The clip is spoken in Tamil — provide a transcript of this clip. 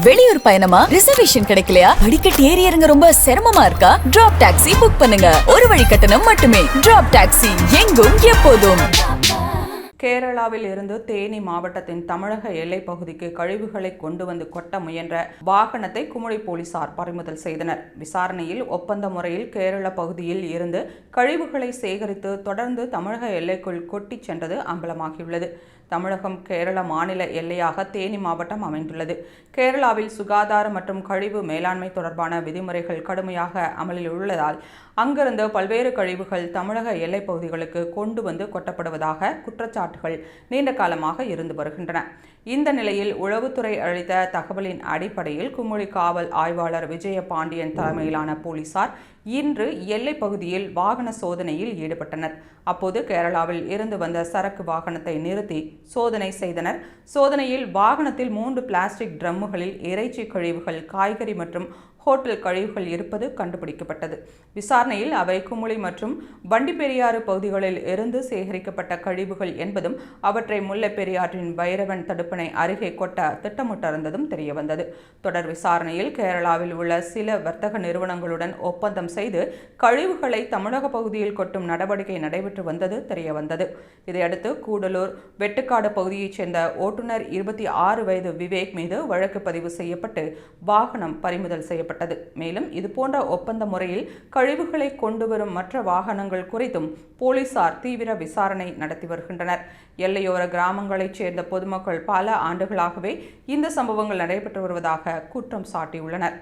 வெளியூர் பயணமா? ரிசர்வேஷன் கிடைக்கலையா? படிக்கட் ஏறி இறங்க ரொம்ப சிரமமா இருக்கா? டிராப் டாக்ஸி புக் பண்ணுங்க. ஒரு வழி கட்டணம் மட்டுமே. டிராப் டாக்ஸி எங்கும் எப்போதும். கேரளாவில் இருந்து தேனி மாவட்டத்தின் தமிழக எல்லைப் பகுதிக்கு கழிவுகளை கொண்டு வந்து கொட்ட முயன்ற வாகனத்தை குமுளி போலீசார் பறிமுதல் செய்தனர். விசாரணையில் ஒப்பந்த முறையில் கேரள பகுதியில் இருந்து கழிவுகளை சேகரித்து தொடர்ந்து தமிழக எல்லைக்குள் கொட்டிச் சென்றது அம்பலமாகியுள்ளது. தமிழகம் கேரள மாநில எல்லையாக தேனி மாவட்டம் அமைந்துள்ளது. கேரளாவில் சுகாதார மற்றும் கழிவு மேலாண்மை தொடர்பான விதிமுறைகள் கடுமையாக அமலில் உள்ளதால் அங்கிருந்து பல்வேறு கழிவுகள் தமிழக எல்லைப் பகுதிகளுக்கு கொண்டு வந்து கொட்டப்படுவதாக குற்றச்சாட்டு குற்றச்சாட்டுகள் நீண்ட காலமாக இருந்து வருகின்றன. இந்த நிலையில் உளவுத்துறை அளித்த தகவலின் அடிப்படையில் குமுளி காவல் ஆய்வாளர் விஜய பாண்டியன் தலைமையிலான போலீசார் இன்று எல்லை பகுதியில் வாகன சோதனையில் ஈடுபட்டனர். அப்போது கேரளாவில் இருந்து வந்த சரக்கு வாகனத்தை நிறுத்தி சோதனை செய்தனர். சோதனையில் வாகனத்தில் மூன்று பிளாஸ்டிக் ட்ரம்முகளில் இறைச்சி கழிவுகள் காய்கறி மற்றும் ஹோட்டல் கழிவுகள் இருப்பது கண்டுபிடிக்கப்பட்டது. விசாரணையில் அவை குமுளி மற்றும் வண்டிப்பெரியாறு பகுதிகளில் இருந்து சேகரிக்கப்பட்ட கழிவுகள் என்பது என்பதும் அவற்றை முல்லைப்பெரியாற்றின் பைரவன் தடுப்பணை அருகே கொட்ட திட்டமிட்டிருந்ததும் தெரியவந்தது. தொடர் விசாரணையில் கேரளாவில் உள்ள சில வர்த்தக நிறுவனங்களுடன் ஒப்பந்தம் செய்து கழிவுகளை தமிழக பகுதியில் கொட்டும் நடவடிக்கை நடைபெற்று வந்தது தெரியவந்தது. இதையடுத்து கூடலூர் வெட்டுக்காடு பகுதியைச் சேர்ந்த ஓட்டுநர் இருபத்தி ஆறு வயது விவேக் மீது வழக்கு பதிவு செய்யப்பட்டு வாகனம் பறிமுதல் செய்யப்பட்டது. மேலும் இதுபோன்ற ஒப்பந்த முறையில் கழிவுகளை கொண்டு வரும் மற்ற வாகனங்கள் குறித்தும் போலீசார் தீவிர விசாரணை நடத்தி வருகின்றனர். எல்லையோர கிராமங்களைச் சேர்ந்த பொதுமக்கள் பல ஆண்டுகளாகவே இந்த சம்பவங்கள் நடைபெற்று வருவதாக குற்றம் சாட்டியுள்ளனர்.